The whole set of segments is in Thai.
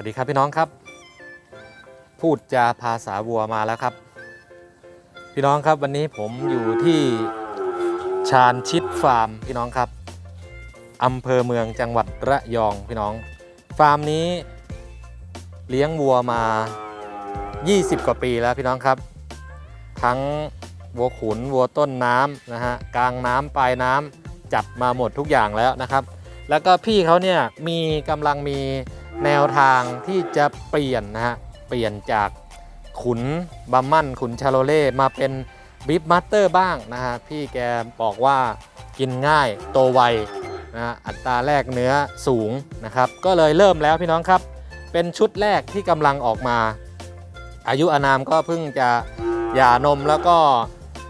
วัสดีครับพี่น้องครับ พูดจาภาษาวัวมาแล้วครับ พี่น้องครับวันนี้ผมอยู่ที่ชาญชิดฟาร์มพี่น้องครับอำเภอเมืองจังหวัดระยองพี่น้อง ฟาร์มนี้เลี้ยงวัวมา 20 กว่าปีแล้วพี่น้องครับ ทั้งวัวขุนวัวต้นน้ำนะฮะกลางน้ำปลายน้ำจัดมาหมดทุกอย่างแล้วนะครับ แล้วก็พี่เขาเนี่ยมีกำลังมี แนวทางที่จะเปลี่ยนนะฮะ เปลี่ยนจากขุนบัมมั่นขุนชาโลเล่มาเป็นบิฟมาสเตอร์บ้างนะฮะ พี่แกบอกว่ากินง่ายโตไวนะฮะอัตราแลกเนื้อสูงนะครับ ก็เลยเริ่มแล้วพี่น้องครับ เป็นชุดแรกที่กำลังออกมา อายุอานามก็เพิ่งจะหย่านมแล้วก็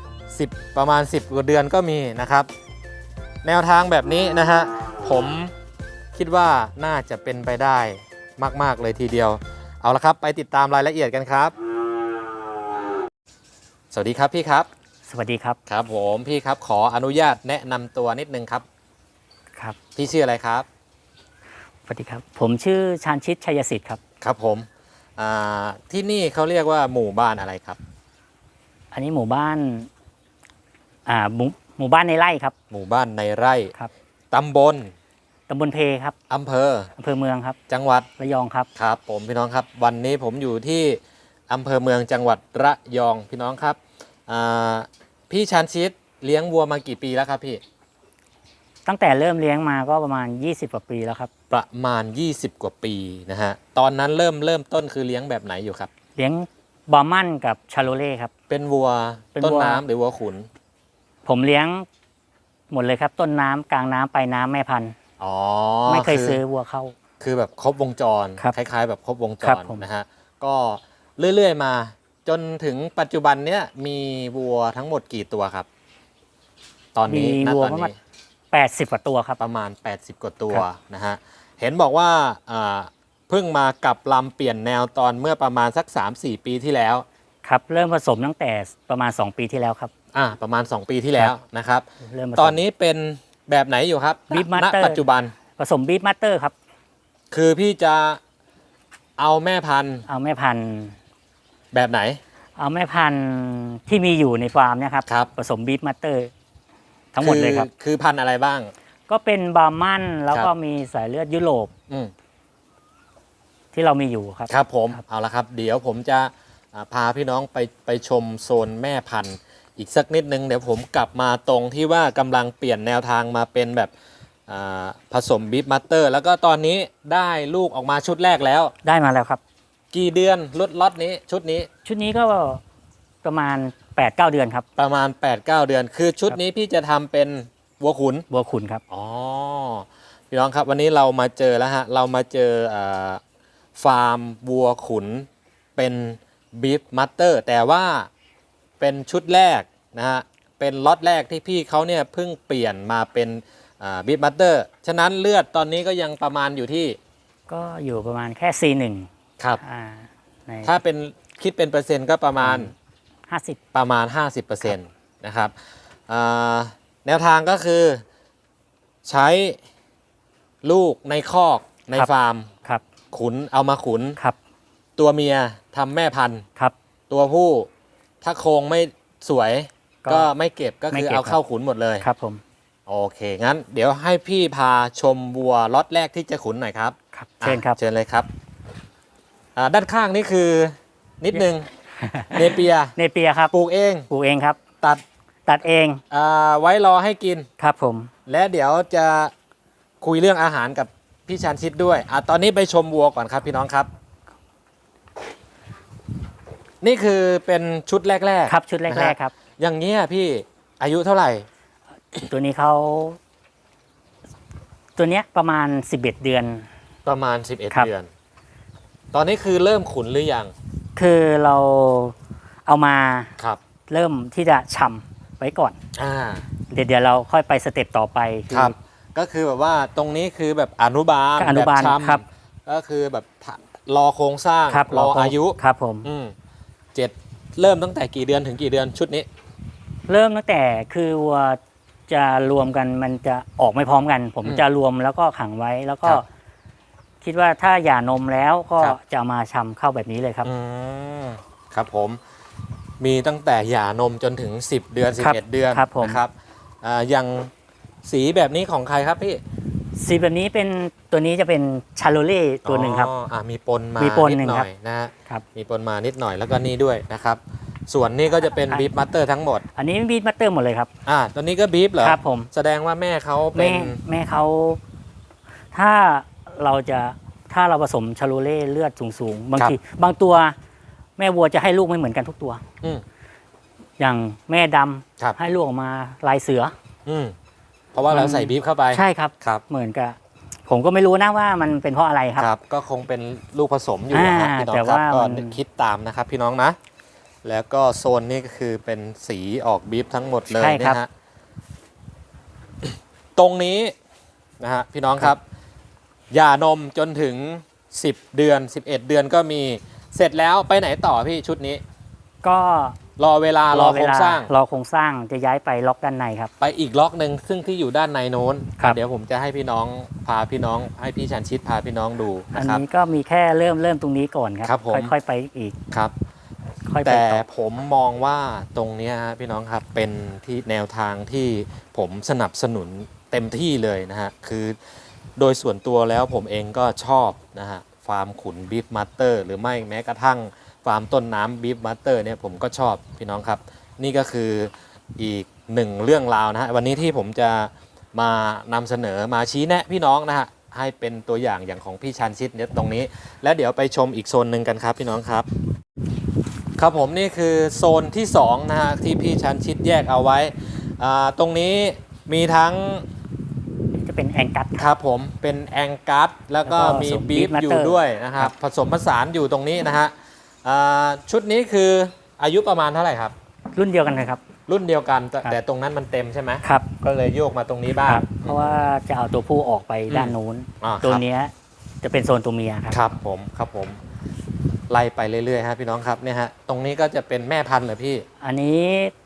10 ประมาณ 10กว่าเดือนก็มีนะครับ แนวทางแบบนี้นะฮะผม คิดว่าน่าจะเป็นไปได้มาก ๆ เลยทีเดียว เอาละครับ ไปติดตามรายละเอียดกันครับ สวัสดีครับพี่ครับ สวัสดีครับ ครับผมพี่ครับขออนุญาตแนะนำตัวนิดนึงครับ ครับ พี่ชื่ออะไรครับ สวัสดีครับ ผมชื่อชาญชิตชัยสิทธิ์ครับ ครับผมอ่าที่นี่เขาเรียกว่าหมู่บ้านอะไรครับ อันนี้หมู่บ้าน อ่าหมู่หมู่บ้านในไร่ครับ หมู่บ้านในไร่ครับ ตำบล ตำบลเพครับอำเภอ อำเภอเมืองครับ จังหวัด ระยองครับ ครับผมพี่น้องครับ วันนี้ผมอยู่ที่อำเภอเมืองจังหวัดระยองพี่น้องครับอ่าพี่ชันชิตเลี้ยงวัวมากี่ปีแล้วครับพี่ ตั้งแต่เริ่มเลี้ยงมาก็ประมาณ 20กว่าปีแล้วครับ ประมาณ 20 กว่าปีนะฮะ ตอนนั้นเริ่มเริ่มต้นคือเลี้ยงแบบไหนอยู่ครับ เลี้ยงบอร์มันกับชาโลเล่ครับ เป็นวัวเป็นต้นวัว น้ำหรือวัวขุน ผมเลี้ยงหมดเลยครับ ต้นน้ำกลางน้ำปลายน้ำแม่พันธุ์ อ๋อไม่เคยอซื้อวัวเข้า คือแบบครบวงจรครับคล้าย ๆ แบบครบวงจครัรบผม นะฮะก็เรื่อยๆมา จนถึงปัจจุบันเนี้ยมีวัวทั้งหมดกี่ตัวครับ ตอนนี้มีณวัวตอนประมาณนี้80กว่าตัวครับ ประมาณ 80 กว่าตัวครับ นะฮะ เห็นบอกว่าอ่าเพิ่งมากลับลำเปลี่ยนแนวตอนเมื่อประมาณสัก 3-4 ปีที่แล้ว ครับ เริ่มผสมตั้งแต่ประมาณ 2 ปีที่แล้วครับ อ่า ประมาณ 2 ปีที่แล้วนะครับ เริ่มผสมตอนนี้เป็น แบบไหนอยู่ครับ Beef ณ Master ปัจจุบัน ผสมบีฟมาสเตอร์ครับ คือพี่จะเอาแม่พันธุ์เอาแม่พันธุ์ แบบไหน เอาแม่พันธุ์ที่มีอยู่ในฟาร์มเนะครับ ครับ ผสมบีฟมาสเตอร์ ทั้งหมดเลยครับ อคือพันธุ์อะไรบ้าง ก็เป็นบาร์มันแล้วก็ครับมีสายเลือดยุโรปอืม ที่เรามีอยู่ครับ ครับผมครับ เอาละครับ เดี๋ยวผมจะอ่าพาพี่น้องไปไปชมโซนแม่พันธุ์ อีกสักนิดนึงเดี๋ยวผมกลับมาตรงที่ว่ากำลังเปลี่ยนแนวทางมาเป็นแบบอ่าผสมบีฟมัตเตอร์แล้วก็ตอนนี้ได้ลูกออกมาชุดแรกแล้ว ได้มาแล้วครับ กี่เดือนลดล็อตนี้ชุดนี้ ชุดนี้ก็ประมาณ 8-9 เดือนครับ ประมาณ 8-9 เดือน คือชุดนี้พี่จะทำเป็นวัวขุนบัวขุนครับอ๋อพี่น้องครับวันนี้เรามาเจอแล้วฮะเรามาเจออาฟาร์มวัวขุนเป็นบีฟมัตเตอร์แต่ว่าเป็นชุดแรก นะฮะเป็นล็อตแรกที่พี่เขาเนี่ยเพิ่งเปลี่ยนมาเป็นบีฟมัตเตอร์ฉะนั้นเลือดตอนนี้ก็ยังประมาณอยู่ที่ ก็อยู่ประมาณแค่ C1 ครับอ่าในถ้าเป็นคิดเป็นเปอร์เซ็นต์ก็ประมาณ 50 ประมาณ 50%นะครับอ่าแนวทางก็คือใช้ลูกในคอกในครับฟาร์มครับขุนเอามาขุนครับ ตัวเมียทำแม่พันธุ์ครับ ตัวผู้ถ้าโครงไม่สวย ก็ก็ไม่เก็บก็ไม่คือเก็บเอาครับเข้าขุนหมดเลยครับผม โอเค งั้น เดี๋ยวให้พี่พาชมวัวล็อตแรกที่จะขุนหน่อยครับครับเชิญครับอะเชิญเลยครับอ่าด้านข้างนี่คือนิดนึงเนเปียเนเปียครับปลูกเองปลูกเองครับ ตัดตัดเองอ่าไว้รอให้กินครับผม และเดี๋ยวจะคุยเรื่องอาหารกับพี่ชันชิดด้วยอะตอนนี้ไปชมวัวก่อนครับพี่น้องครับ นี่คือเป็นชุดแรกๆครับชุดแรนะกฮะๆครับ อย่างเงี้ยพี่อายุเท่าไหร่ ตัวนี้เขา ตัวเนี้ยประมาณ11เดือน ประมาณครั11บเดือน ตอนนี้คือเริ่มขุนหรือยังคือเราเอามาครับ เริ่มที่จะชำไว้ก่อน อ่าเดี๋ยวเดี๋ยวเราค่อยไปสเต็ปต่อไปอ ครับ ก็คือแบบว่าตรงนี้คือแบบอนุบาลอนุบาลแบบครับชำก็คือแบบรอโครงสร้างครับรอเคงอายุ ครับผม อืมเจ็ดเริ่มตั้งแต่กี่เดือนถึงกี่เดือนชุดนี้ เริ่มตั้งแต่คือวัวจะรวมกันมันจะออกไม่พร้อมกัน ผมอืมจะรวมแล้วก็ขังไว้แล้วก็ ครับทคิดว่าถ้าหย่านมแล้วก็ครับ จะเอามาชำเข้าแบบนี้เลยครับ อืมครับผมมีตั้งแต่หย่านมจนถึง 10 เดือน ครับ11 เดือนครับผม นะครับอ่าอย่างสีแบบนี้ของใครครับพี่สีแบบนี้เป็นตัวนี้จะเป็นชาโลเล่ตัวหนึ่งครับ อ๋ออ่ามีปนมามีปนนิดหนึ่งหน่ครัอบยนะฮะครับ มีปนมานิดหน่อยแล้วก็นี่ด้วยนะครับ ส่วนนี้ก็จะเป็นอะบีฟมัตเตอร์ทั้งหมด อันนี้บีทมัตเตอร์หมดเลยครับอ่าตัวนี้ก็บีฟเหรอครับผมแสดงว่าแม่เขาเป็แม่นแม่เขาถ้าเราจะถ้าเราผสมชาโลเล่เลือดสูงๆบางทีบางตัวแม่วัวจะให้ลูกไม่เหมือนกันทุกตัว อืม อย่างแม่ดำครับ ให้ลูกออกมาลายเสือ อืมเพราะว่าเรามันใส่บีฟเข้าไปใช่ครับ ครับเหมือนกับผมก็ไม่รู้นะว่ามันเป็นเพราะอะไรครับ ครับ ก็คงเป็นลูกผสมอยู่นะครับอ่าพี่น้องแต่ครับว่าก็มัน คิดตามนะครับพี่น้องนะ แล้วก็โซนนี้ก็คือเป็นสีออกบีฟทั้งหมดเลยใช่ครับ นะฮะตรงนี้นะฮะพี่น้องครับหย่านมจนถึง 10 เดือน 11 เดือนก็มีเสร็จแล้วไปไหนต่อพี่ชุดนี้ ก็รอเวลารอโครงสร้าง รอโครงสร้างจะย้ายไปล็อกด้านในครับ ไปอีกล็อกหนึ่งซึ่งที่อยู่ด้านในโน้นครับ เดี๋ยวผมจะให้พี่น้องพาพี่น้องให้พี่ชันชิดพาพี่น้องดูอันะนครับ นี้ก็มีแค่เริ่มเริ่มตรงนี้ก่อนครับครับผม ค่อยๆไปอีก ครับ ค่อยไปแต่ต่อผมมองว่าตรงเนี้ยฮะพี่น้องครับเป็นที่แนวทางที่ผมสนับสนุนเต็มที่เลยนะฮะคือโดยส่วนตัวแล้วผมเองก็ชอบนะฮะฟาร์มขุนบีฟมาสเตอร์หรือไม่แม้กระทั่งฟาร์มต้นน้ำบีฟมาสเตอร์เนี่ยผมก็ชอบพี่น้องครับ นี่ก็คืออีกหนึ่งเรื่องราวนะฮะวันนี้ที่ผมจะมานำเสนอมาชี้แนะพี่น้องนะฮะให้เป็นตัวอย่างอย่างของพี่ชันชิดเนี่ยตรงนี้ แล้วเดี๋ยวไปชมอีกโซนหนึ่งกันครับพี่น้องครับ ครับผมนี่คือโซนที่2นะฮะที่พี่ชันชิดแยกเอาไว้อ่าตรงนี้มีทั้งจะเป็นแองกัสครับผมเป็นแองกัสแล้วก็แล้วก็มีผสมบีฟ beef อยู่ matter ด้วยนะครับครับผสมผสานอยู่ตรงนี้นะฮะอ่าชุดนี้คืออายุประมาณเท่าไหร่ครับ รุ่นเดียวกันเลยครับ รุ่นเดียวกันแต่ครับแต่ตรงนั้นมันเต็มใช่ไหมครับก็เลยโยกมาตรงนี้บ้าคงรับเพราะว่าจะเอาตัวผู้ออกไปด้านนู้นอ่าตัวครับเนี้ยจะเป็นโซนตัวเมียครับครับผมครับผม ไล่ไปเรื่อยๆฮะพี่น้องครับเนี่ยฮะตรงนี้ก็จะเป็นแม่พันธุ์เหรอพี่อันนี้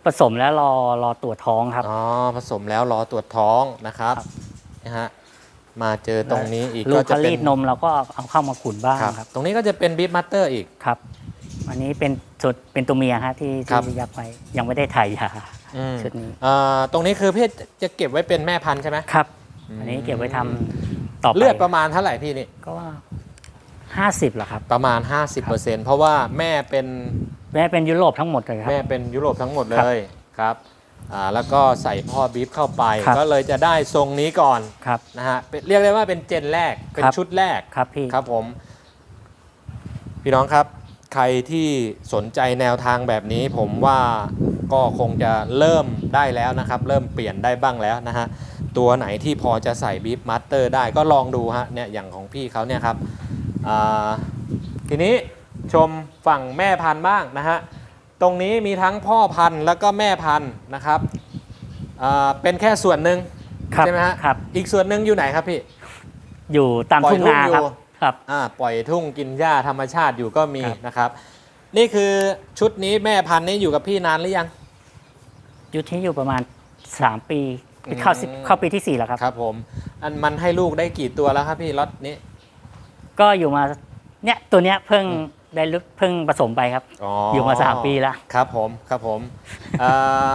ผสมแล้วรอรอตรวจท้องครับ อ๋อผสมแล้วรอตรวจท้องนะครับครับนะฮะมาเจอตรงนี้อีกลูก็กจะเขาเป็รีนดนมเราก็เอาเข้ามาขุนบ้างครับ ครับ ตรงนี้ก็จะเป็นบีฟมัตเตอร์อีก ครับ อันนี้เป็นส่วนเป็นตัวเมียฮะที่ครับ ที่ยักไปยังไม่ได้ถ่ายยาอืมชุดนี้เอ่อตรงนี้คือพี่จะเก็บไว้เป็นแม่พันธุ์ใช่ไหม ครับ อืม อันนี้เก็บไว้ทำต่อไปเลือดประมาณเท่าไหร่พี่นี่ก็ว่า ห้าสิบเหรอครับ ประมาณ 50%เพราะว่าแม่เป็นแม่เป็นยุโรปทั้งหมดเลยครับ แม่เป็นยุโรปทั้งหมดเลครับยครับอ่าแล้วก็ใส่พ่อบีฟเข้าไป ครับก็เลยจะได้ทรงนี้ก่อนครับนะฮะเป็นเรียกได้ว่าเป็นเจนแรกเป็นครับ ชุดแรก ครับพี่ ครับผม พี่น้องครับ ใครที่สนใจแนวทางแบบนี้ ผมว่าก็คงจะเริ่มได้แล้วนะครับ เริ่มเปลี่ยนได้บ้างแล้วนะฮะตัวไหนที่พอจะใส่บีฟมาสเตอร์ได้ก็ลองดูฮะเนี่ยอย่างของพี่เขาเนี่ยครับอ่า ทีนี้ชมฝั่งแม่พันธุ์บ้างนะฮะ ตรงนี้มีทั้งพ่อพันธุ์แล้วก็แม่พันธุ์นะครับอ่าเป็นแค่ส่วนหนึ่งครับใช่ไหมฮะครับอีกส่วนหนึ่งอยู่ไหนครับพี่ อยู่ตามปล่อยทุ่งนาทุ่งอยู่ครับครับอ่าปล่อยทุ่งกินหญ้าธรรมชาติอยู่ก็มีครับนะครับ นี่คือชุดนี้แม่พันธุ์นี้อยู่กับพี่นานหรือยังอยู่ที่อยู่ประมาณ 3 ปีเข้าสิบอืมเข้าปีที่4แล้วครับครับผมอันมันให้ลูกได้กี่ตัวแล้วครับพี่ล็อตนี้ ก็อยู่มาเนี่ยตัวเนี้ยเพิ่งได้ลุเพิ่งผสมไปครับ อยู่มา3ปีแล้วครับผมครับผมเอ่อ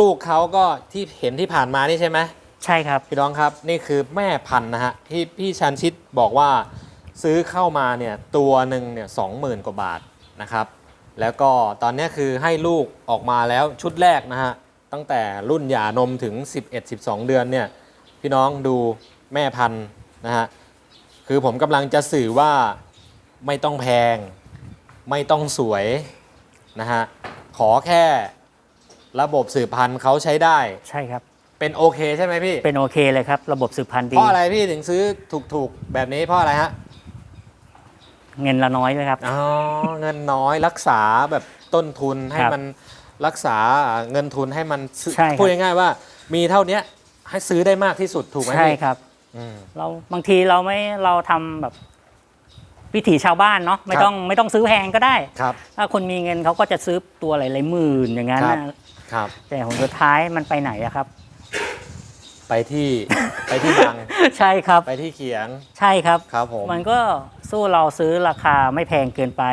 ลูกๆเขาก็ที่เห็นที่ผ่านมานี่ใช่ไหมใช่ครับ พี่น้องครับนี่คือแม่พันธุ์นะฮะที่พี่ชันชิดบอกว่าซื้อเข้ามาเนี่ยตัวหนึ่งเนี่ยสองหมื่นกว่าบาทนะครับ แล้วก็ตอนนี้คือให้ลูกออกมาแล้วชุดแรกนะฮะตั้งแต่รุ่นหย่านมถึง 11-12 เดือนเนี่ยพี่น้องดูแม่พันธุ์นะฮะ คือผมกำลังจะสื่อว่าไม่ต้องแพง ไม่ต้องสวยนะฮะขอแค่ระบบสืบพันธุ์เขาใช้ได้ ใช่ครับ เป็นโอเคใช่ไหมพี่ เป็นโอเคเลยครับ ระบบสืบพันธุ์ดี เพราะอะไรพี่ถึงซื้อถูกๆ แบบนี้เพราะอะไรฮะ เงินละน้อยเลยครับ อ๋อ เงินน้อยรักษาแบบต้นทุนให้ครับมันรักษาเงินทุนให้มันซื้อใช่ครับพูดง่ายๆว่า มีเท่าเนี้ยให้ซื้อได้มากที่สุดถูกไหมใช่พี่ครับอืม เราบางทีเราไม่เราทำแบบวิถีชาวบ้านเนาะไม่ครับต้องไม่ต้องซื้อแพงก็ได้ครับ ถ้าคนมีเงินเขาก็จะซื้อตัวหลายๆหมื่นอย่างนั้นครับนะครับ แต่ผลสุดท้ายมันไปไหนอะครับ ไปที่ไปที่บังใช่ครับ ไปที่เขียงใช่ครับครับผมมันก็สู้เราซื้อราคาไม่แพงเกินไป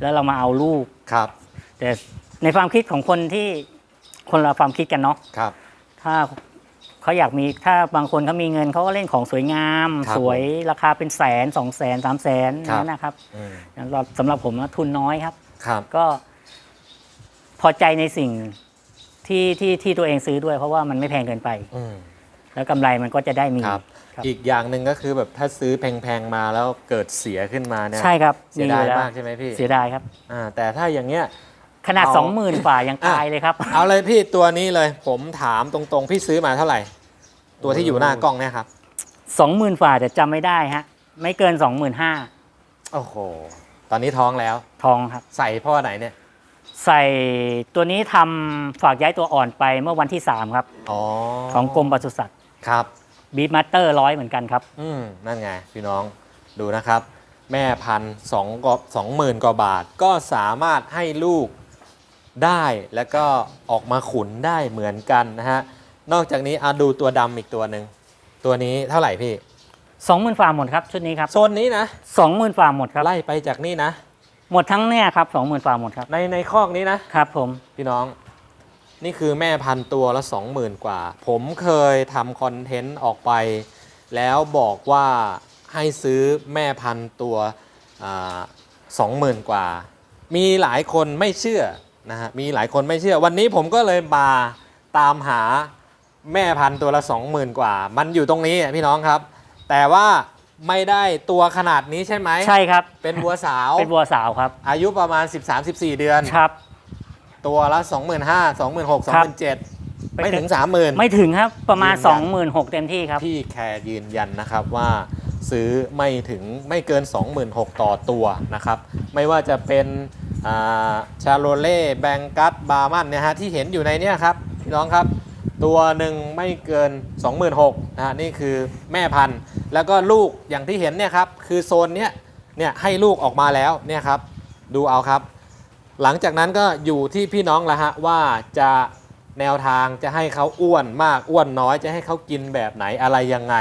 แล้วเรามาเอาลูกครับ แต่ในความคิดของคนที่คนละความคิดกันเนาะครับ ถ้า เขาอยากมีถ้าบางคนเขามีเงินเขาก็เล่นของสวยงาม ครับสวยราคาเป็นแสนสองแสนสามแสนครับ นั่นนะครับอืมอย่างเราสำหรับผมนะทุนน้อยครับ ครับ ก็พอใจในสิ่งที่ที่ที่ตัวเองซื้อด้วย เพราะว่ามันไม่แพงเกินไป อืม แล้วกำไรมันก็จะได้มี ครับ ครับ อีกอย่างหนึ่งก็คือแบบถ้าซื้อแพงๆมาแล้วเกิดเสียขึ้นมาเนี่ยใช่ครับเสียดายแล้วมากใช่ไหมพี่เสียดายครับ อ่าแต่ถ้าอย่างเงี้ย ขนาด เอาสองหมื่นฝ่ายังอะตายเลยครับ เอาเลยพี่ตัวนี้เลย ผมถามตรงๆ พี่ซื้อมาเท่าไหร่ ตัวที่อยู่หน้ากล้องเนี่ยครับสองหมื่นฝ่าแต่จำไม่ได้ฮะ ไม่เกินสองหมื่นห้าโอ้โห ตอนนี้ท้องแล้ว ทองครับ ใส่พ่อไหนเนี่ย ใส่ตัวนี้ทำฝากย้ายตัวอ่อนไปเมื่อวันที่ 3 ครับ อ๋อของกรมปศุสัตว์ครับ บีทมาสเตอร์ร้อยเหมือนกันครับ อืม นั่นไง พี่น้องดูนะครับ แม่พันสองกสองหมื่นกว่าบาทก็สามารถให้ลูก ได้แล้วก็ออกมาขุนได้เหมือนกันนะฮะ นอกจากนี้อาดูตัวดำอีกตัวหนึ่งตัวนี้เท่าไหร่พี่20,000ฝ่าหมดครับชุดนี้ครับโซนนี้นะ20,000ฝ่าหมดครับไล่ไปจากนี่นะ หมดทั้งเนี่ยครับ20,000ฝ่าหมดครับในในคอกนี้นะ ครับผมพี่น้อง นี่คือแม่พันธุ์ตัวละ20,000กว่า ผมเคยทำคอนเทนต์ออกไป แล้วบอกว่าให้ซื้อแม่พันธุ์ตัวสองหมื่นกว่า มีหลายคนไม่เชื่อ นะฮะมีหลายคนไม่เชื่อ วันนี้ผมก็เลยมาตามหาแม่พันธุ์ตัวละ 20,000 กว่า มันอยู่ตรงนี้อะพี่น้องครับ แต่ว่าไม่ได้ตัวขนาดนี้ใช่ไหมใช่ครับ เป็นวัวสาว เป็นบัวสาวครับ อายุประมาณ 13-14 เดือน ครับ ตัวละ 25,000 26,000ครับ27,000 ไม่ถึง 30,000 ไม่ถึงครับ ประมาณยืนยัน26,000 เต็มที่ครับ พี่แคร์ยืนยันนะครับว่า ซื้อไม่ถึงไม่เกิน 26,000 ต่อตัวนะครับ ไม่ว่าจะเป็นชาโรเล่แบงกัสบาร์มันนี่ยฮะที่เห็นอยู่ในเนี้ยครับพี่น้องครับ ตัวหนึ่งไม่เกิน 26,000นะฮะนี่คือแม่พันธุ์ แล้วก็ลูกอย่างที่เห็นเนี่ยครับ คือโซนเนี้ยเนี่ยให้ลูกออกมาแล้วเนี่ยครับดูเอาครับ หลังจากนั้นก็อยู่ที่พี่น้องละฮะว่าจะแนวทางจะให้เขาอ้วนมากอ้วนน้อยจะให้เขากินแบบไหนอะไรยังไง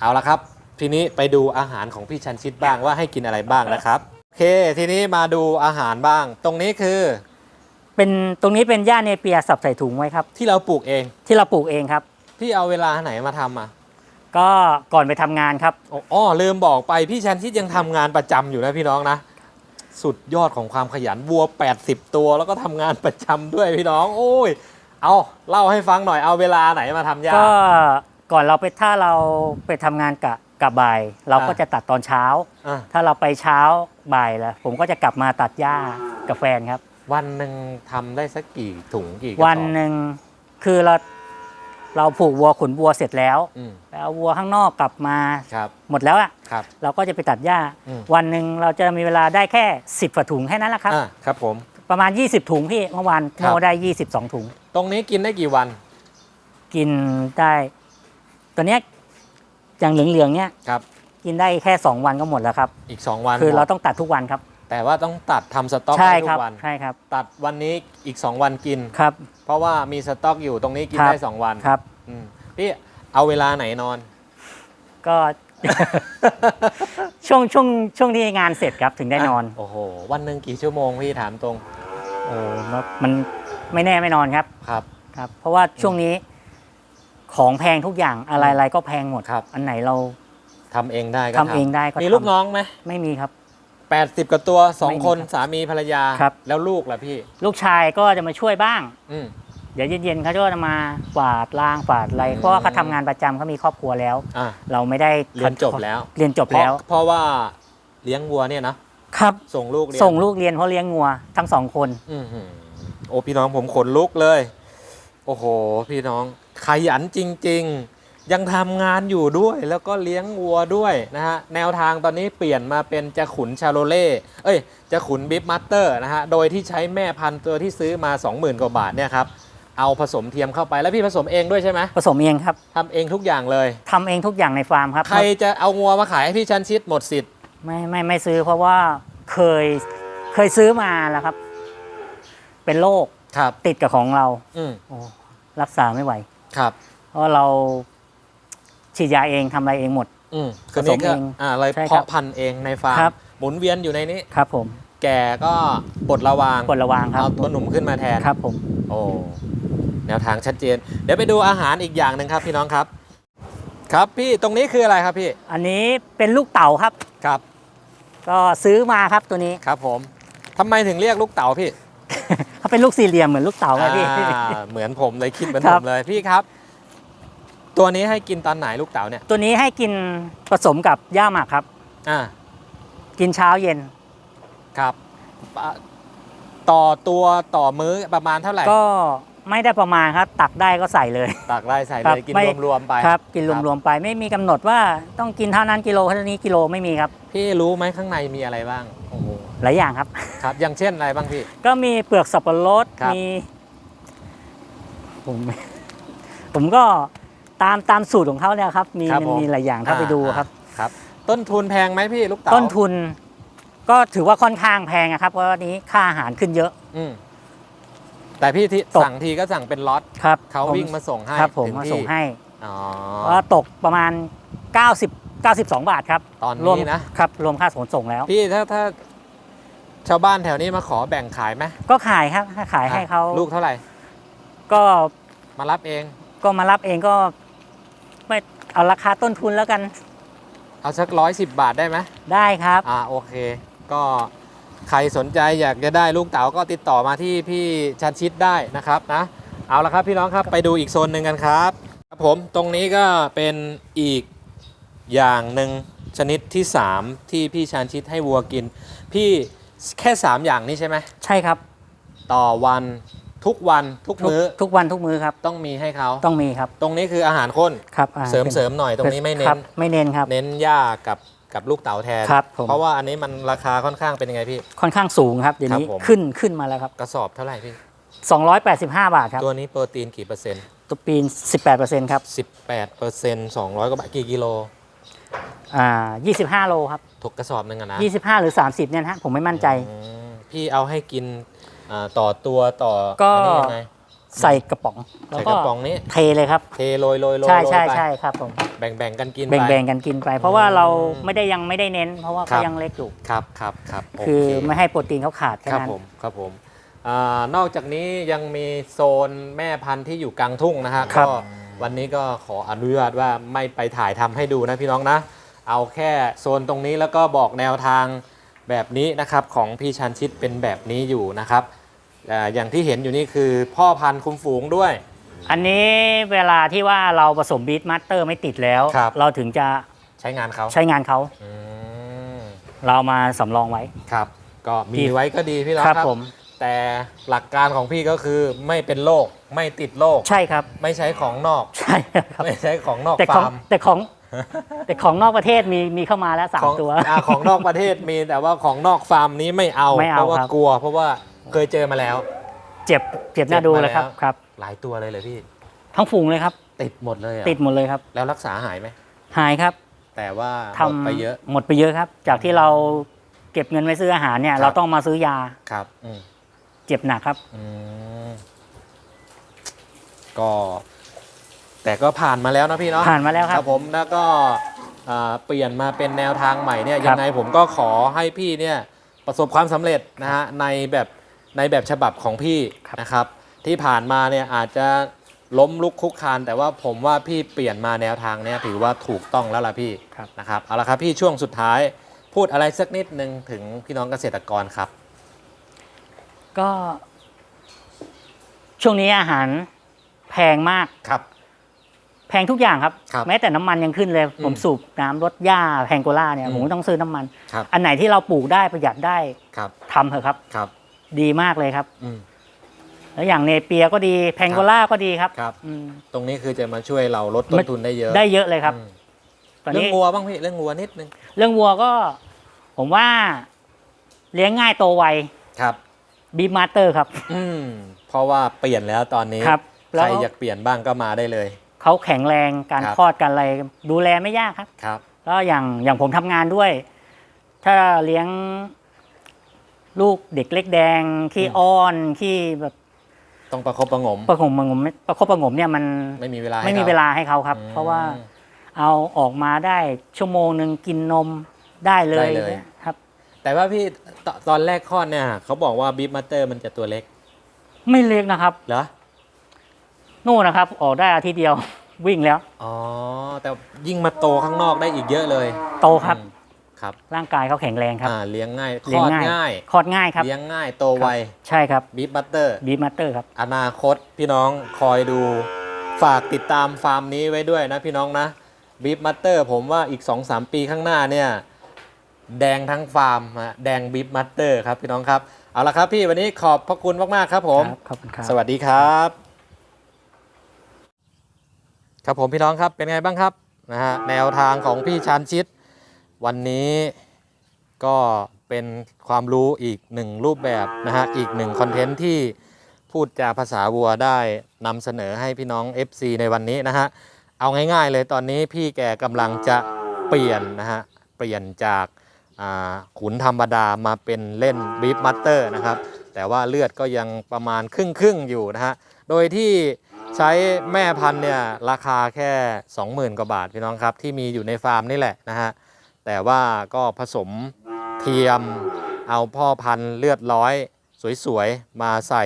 เอาละครับ ทีนี้ไปดูอาหารของพี่ชันชิดบ้างว่าให้กินอะไรบ้างนะครับโอเค ทีนี้มาดูอาหารบ้าง ตรงนี้คือเป็นตรงนี้เป็นหญ้าเนเปียสับใส่ถุงไว้ครับ ที่เราปลูกเองที่เราปลูกเองครับ พี่เอาเวลาไหนมาทำอะก็ก่อนไปทำงานครับ อ๋ออ๋อลืมบอกไปพี่ชันชิดยังทำงานประจำอยู่นะพี่น้องนะ สุดยอดของความขยันวัว 80 ตัวแล้วก็ทำงานประจำด้วยพี่น้อง โอ้ย เอาเล่าให้ฟังหน่อยเอาเวลาไหนมาทำหญ้าก็ก่อนเราไปถ้าเราไปทำงานกะ กับบ่าย เราก็อ่าจะตัดตอนเช้า อะ ถ้าเราไปเช้าบ่ายแล้วผมก็จะกลับมาตัดหญ้ากับแฟนครับ วันหนึ่งทำได้สักกี่ถุงกี่กระสอบวันหนึ่งคือเราเราผูกวัวขุนวัวเสร็จแล้วอืมไปเอาวัวข้างนอกกลับมาครับหมดแล้วอะครับ เราก็จะไปตัดหญ้า อืม วันหนึ่งเราจะมีเวลาได้แค่ 10กว่าถุงแค่นั้นแหละครับ อะครับผม ประมาณ 20 ถุงพี่เมื่อวานครับ โมได้ 22 ถุง ตรงนี้กินได้กี่วัน กินได้ ตัวเนี้ย อย่างเหลืองๆเนี้ยครับ กินได้แค่ 2 วันก็หมดแล้วครับ อีก 2 วันคือเราหมดต้องตัดทุกวันครับ แต่ว่าต้องตัดทำสต็อกใช่ให้ทุครับกวันใช่ครับ ตัดวันนี้อีก 2 วันกินครับ เพราะว่ามีสต็อกอยู่ตรงนี้กินครับได้ 2 วันครับอืมพี่เอาเวลาไหนนอน ก็ช่วงช่วงช่วงที่งานเสร็จครับถึงได้นอน โอ้โห วันหนึ่งกี่ชั่วโมงพี่ถามตรง โอ้มันไม่แน่ไม่นอนครับ ครับ ครับ เพราะว่าช่วงนี้ ของแพงทุกอย่างอะไรๆก็แพงหมดครับ อันไหนเราทำเองได้ก็ทำเองได้ก็มีทำลูกน้องไหมไม่มีครับแปดสิบกว่าตัวสองไม่มีคนครับสามีภรรยา ครับ แล้วลูกล่ะพี่ ลูกชายก็จะมาช่วยบ้าง อืม เดี๋ยวเย็นๆเขาก็จะมากวาดล้างกวาดอะไรอืม เพราะว่าเขาทำงานประจำเขามีครอบครัวแล้ว อะ เราไม่ได้เรียนจบแล้ว เรียนจบแล้วเพราะเพราะว่าเลี้ยงวัวเนี่ยนะครับ ส่งลูกเรียนส่งลูกเรียนเพราะเลี้ยงงัวทั้งสองคน อื้อหือโอ้พี่น้องผมขนลุกเลย โอ้โห พี่น้อง ขยันจริง ๆ ยังทำงานอยู่ด้วยแล้วก็เลี้ยงวัวด้วยนะฮะ แนวทางตอนนี้เปลี่ยนมาเป็นจะขุนชาโลเล่ เอ้ย จะขุนบิ๊บมัตเตอร์นะฮะ โดยที่ใช้แม่พันธุ์ตัวที่ซื้อมา 20,000 กว่าบาทเนี่ยครับ เอาผสมเทียมเข้าไปแล้วพี่ผสมเองด้วยใช่ไหมผสมเองครับทำเองทุกอย่างเลย ทำเองทุกอย่างในฟาร์มครับใครจะเอางัวมาขายให้พี่ชันชิดหมดสิทธิ์ ไม่ไม่ไม่ซื้อเพราะว่าเคยเคยซื้อมาแล้วครับ เป็นโรคครับ ติดกับของเราอืมโอ้รักษาไม่ไหว ครับ เพราะเราฉีดยาเองทำอะไรเองหมด อืมคือนี่ผสมก็เองอ่าอะไรใช่ครับเพาะพันธุ์เองในฟาร์มครับ หมุนเวียนอยู่ในนี้ ครับผมแก่ก็ปลดระวางกดระวางครับเอาตัวหนุ่มขึ้นมาแทน ครับผม โอ้แนวทางชัดเจน เดี๋ยวไปดูอาหารอีกอย่างหนึ่งครับพี่น้องครับ ครับพี่ตรงนี้คืออะไรครับพี่อันนี้เป็นลูกเต่าครับ ครับก็ซื้อมาครับตัวนี้ ครับผมทำไมถึงเรียกลูกเต๋าพี่ เขาเป็นลูกสี่เหลี่ยมเหมือนลูกเต่าไงพี่ อ่าเหมือนผมเลยคิดเหมือนคผรับ มเลยพี่ครับ ตัวนี้ให้กินตอนไหนลูกเต๋าเนี่ยตัวนี้ให้กินผสมกับหญ้าหมักครับ อ่ากินเช้าเย็น ครับอะต่อตัวต่อมื้อประมาณเท่าไหร่ก็ไม่ได้ประมาณครับ ตักได้ก็ใส่เลย ตักได้ใส่ครัเลบยกินไม่ รวมๆไปครับ กินรวมๆไปไม่มีกำหนดว่าต้องกินเท่านั้นกิโลเท่านี้กิโลไม่มีครับ พี่รู้ไหมข้างในมีอะไรบ้างโอ้โหหลายอย่างครับ ครับ อย่างเช่นอะไรบ้างพี่ ก็มีเปลือกสับปะรดครับ มีผมผมก็ตามตามสูตรของเขาเนี่ยครับมีครับมันผมมีหลายอย่างถ้าไปดูครับ อ่าครับ ต้นทุนแพงไหมพี่ลูกเต๋าต้นทุนก็ถือว่าค่อนข้างแพงอะครับเพราะว่านี้ค่าอาหารขึ้นเยอะ อืมแต่พี่ที่ตก สั่งทีก็สั่งเป็นล็อตครับเขาผวิ่งมาส่งให้ครับผมถึงมาที่ส่งให้อ๋อก็ตกประมาณ 90 92 บาทครับตอนรวมนี้นะครับ รวมค่าขนส่งแล้ว พี่ถ้าถ้า ชาวบ้านแถวนี้มาขอแบ่งขายไหมก็ขายครับถ้าขายให้เขาลูกเท่าไหร่ ก็มารับเอง ก็มารับเองก็ ไม่เอาราคาต้นทุนแล้วกัน เอาสักร้อยสิบบาทได้ไหมได้ครับ อ่าโอเค ก็ใครสนใจอยากจะได้ลูกเต๋าก็ติดต่อมาที่พี่ชันชิดได้นะครับนะเอาละครับพี่น้องครับไปดูอีกโซนหนึ่งกันครับครับผมตรงนี้ก็เป็นอีกอย่างหนึ่งชนิดที่ 3 ที่พี่ชันชิดให้วัวกิน พี่ แค่ 3 อย่างนี้ใช่ไหมใช่ครับต่อวันทุกวันทุกทุกมื้อทุกวันทุกมื้อครับ ต้องมีให้เขาต้องมีครับ ตรงนี้คืออาหารข้นครับอ่าเสริมป็นเสริมหน่อยตรงนี้ไม่เน้ครันบไม่เน้นครับ เน้นหญ้ากับกับลูกเต๋าแทน ครับผม เพราะว่าอันนี้มันราคาค่อนข้างเป็นยังไงพี่ ค่อนข้างสูงครับเดี๋ยวนี้ครับผม ขึ้นขึ้นมาแล้วครับกระสอบเท่าไหร่พี่ 285 บาทครับตัวนี้โปรตีนกี่เปอร์เซ็นต์ตัวปีน18%ครับ 18เปอร์เซ็นต์200กว่าบาทกี่กิโล อ่า25 โลครับถูกกระสอบหนึ่งอะนะ25 หรือ 30 เนี่ยนะฮะผมไม่มั่นใจ อืมพี่เอาให้กินอ่าต่อตัวต่อก็ อันนี้ยังไงใส่กระป๋องแล้วใส่ก็กระป๋องนี้ เทเลยครับ เทโรยโรยโรยใช่โรยใช่ไปใช่ครับผมแบ่งแบ่งกันกินไป แบ่งๆกันกินไป เพราะว่าเราอืมไม่ได้ยังไม่ได้เน้น เพราะว่าครัเขาบ ยังเล็กอยู่ครับครับครับโคือเคไม่ให้โปรตีนเขาขาดแค่ครับนั้นผมครับผมอานอกจากนี้ยังมีโซนแม่พันธุ์ที่อยู่กลางทุ่งนะฮะครับก็ วันนี้ก็ขออนุญาตว่าไม่ไปถ่ายทำให้ดูนะพี่น้องนะ เอาแค่โซนตรงนี้แล้วก็บอกแนวทางแบบนี้นะครับของพี่ชันชิดเป็นแบบนี้อยู่นะครับอ่าอย่างที่เห็นอยู่นี่คือพ่อพันธุ์คุมฝูงด้วย อันนี้เวลาที่ว่าเราผสมบีทมาสเตอร์ไม่ติดแล้วครับเราถึงจะใช้งานเขาใช้งานเขาอืมเรามาสำรองไว้ครับ ก็มีพี่ไว้ก็ดีพี่น้องครับครับผม แต่หลักการของพี่ก็คือไม่เป็นโรคไม่ติดโรคใช่ครับ ไม่ใช้ของนอก ใช่ครับ ไม่ใช้ของนอกแต่ของฟาร์มแต่ของแต่ของนอกประเทศมีมีเข้ามาแล้วสามของตัว อ่าของนอกประเทศมีแต่ว่าของนอกฟาร์มนี้ไม่เอาไม่เอาเพราะว่าครับ กลัว เพราะว่าเคยเจอมาแล้ว เจ็บเจ็บหน้าดูเลยครับเจ็บมาแล้ว ครับ หลายตัวเลยเลยพี่ ทั้งฝูงเลยครับ ติดหมดเลยเหรอติดหมดเลยครับ แล้วรักษาหายไหมหายครับแต่ว่าทหมดไปเยอะ หมดไปเยอะครับ จากที่เราเก็บเงินไว้ซื้ออาหารเนี่ยครับ เราต้องมาซื้อยา ครับอืม เจ็บหนักครับ อืมก็ แต่ก็ผ่านมาแล้วนะพี่เนาะผ่านมาแล้วครับ ผมแล้วก็อ่าเปลี่ยนมาเป็นแนวทางใหม่เนี่ยครับยังไงผมก็ขอให้พี่เนี่ยประสบความสำเร็จนะฮะในแบบในแบบฉบับของพี่นะครับ ที่ผ่านมาเนี่ยอาจจะล้มลุกคลุกคลาน แต่ว่าผมว่าพี่เปลี่ยนมาแนวทางเนี่ยถือว่าถูกต้องแล้วล่ะพี่ครับ นะครับเอาละครับพี่ช่วงสุดท้ายพูดอะไรสักนิดนึงถึงพี่น้องเกษตรกรครับ ก็ ช่วงนี้อาหารแพงมาก ครับ แพงทุกอย่างครับ ครับแม้แต่น้ำมันยังขึ้นเลยอืมผมสูบน้ำรถหญ้าแพงโกล่าเนี่ย อืมผมก็ต้องซื้อน้ำมัน ครับ อันไหนที่เราปลูกได้ประหยัดได้ครับ ทำเถอะครับ ครับ ดีมากเลยครับ อืม แล้วอย่างเนเปียก็ดีแพงโกล่าก็ดีครับครับ อืม ตรงนี้คือจะมาช่วยเราลดต้นทุนได้เยอะได้เยอะเลยครับอืมตอนเรื่องนี้วัวบ้างพี่เรื่องวัวนิดนึง เรื่องวัวก็ ผมว่า เลี้ยงง่ายโตไว ครับ บีมาสเตอร์ครับ อืมเพราะว่าเปลี่ยนแล้วตอนนี้ครับใคแล้รวอยากเปลี่ยนบ้างก็มาได้เลย เขาแข็งแรงการครับ คลอดการอะไรดูแลไม่ยากครับ ครับ แล้วอย่างอย่างผมทำงานด้วย ถ้าเลี้ยงลูกเด็กเล็กแดงขี้อืม อ้อนขี้แบบต้องประคบประหงมประคบประหงมประคบประหงมเนี่ยมันไม่มีเวลาให้ไม่มีขเวลาให้เขาครับ อืม เพราะว่าเอาออกมาได้ชั่วโมงหนึ่งกินนมได้เลยได้เลยครับ แต่ว่าพี่ตตอนแรกคลอดเนี่ยเขาบอกว่าบีฟมาสเตอร์มันจะตัวเล็กไม่เล็กนะครับเหรอนู่นนะครับ ออกได้อาทิตย์เดียว วิ่งแล้ว อ๋อแต่ยิ่งมาโตข้างนอกได้อีกเยอะเลยโตครับ อืมครับร่างกายเขาแข็งแรงครับ อ่าเลี้ยงง่ายคเลี้ลยงอดง่าย ง่ายคลอดง่ายครับ เลี้ยงง่ายโตไวใช่ครับบีฟมาสเตอร์ บีมาสเตอร์ครับ อนาคตพี่น้องคอยดูฝากติดตามฟาร์มนี้ไว้ด้วยนะพี่น้องนะบีฟมาสเตอร์ผมว่าอีก 2-3 ปีข้างหน้าเนี่ย แดงทั้งฟาร์มฮะแดงบีฟมาสเตอร์ครับพี่น้องครับ เอาละครับพี่วันนี้ขอบพระคุณมากๆครับผม ครับขอบคุณครับ สวัสดีครับ ครับผมพี่น้องครับเป็นไงบ้างครับนะฮะแนวทางของพี่ชานชิตวันนี้ก็เป็นความรู้อีกหนึ่งรูปแบบนะฮะอีกหนึ่งคอนเทนต์ที่พูดจาภาษาวัวได้นำเสนอให้พี่น้อง FC ในวันนี้นะฮะเอาง่ายๆเลยตอนนี้พี่แกกำลังจะเปลี่ยนนะฮะเปลี่ยนจากอ่า ขุนธรรมดามาเป็นเล่นบีฟมัตเตอร์นะครับ แต่ว่าเลือดก็ยังประมาณครึ่งครึ่งอยู่นะฮะ โดยที่ใช้แม่พันธุ์เนี่ยราคาแค่ 20,000 กว่าบาทพี่น้องครับ ที่มีอยู่ในฟาร์มนี่แหละนะฮะ แต่ว่าก็ผสมเทียมเอาพ่อพันธุ์เลือดร้อยสวยๆ มาใส่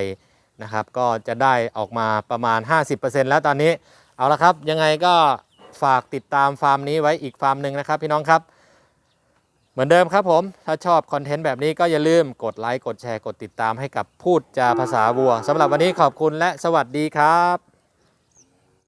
นะครับ ก็จะได้ออกมาประมาณ 50%แล้วตอนนี้ เอาละครับ ยังไงก็ฝากติดตามฟาร์มนี้ไว้อีกฟาร์มหนึ่งนะครับพี่น้องครับ เหมือนเดิมครับผม ถ้าชอบคอนเทนต์แบบนี้ก็อย่าลืมกดไลค์ กดแชร์ กดติดตามให้กับพูดจาภาษาวัวสำหรับวันนี้ขอบคุณและสวัสดีครับ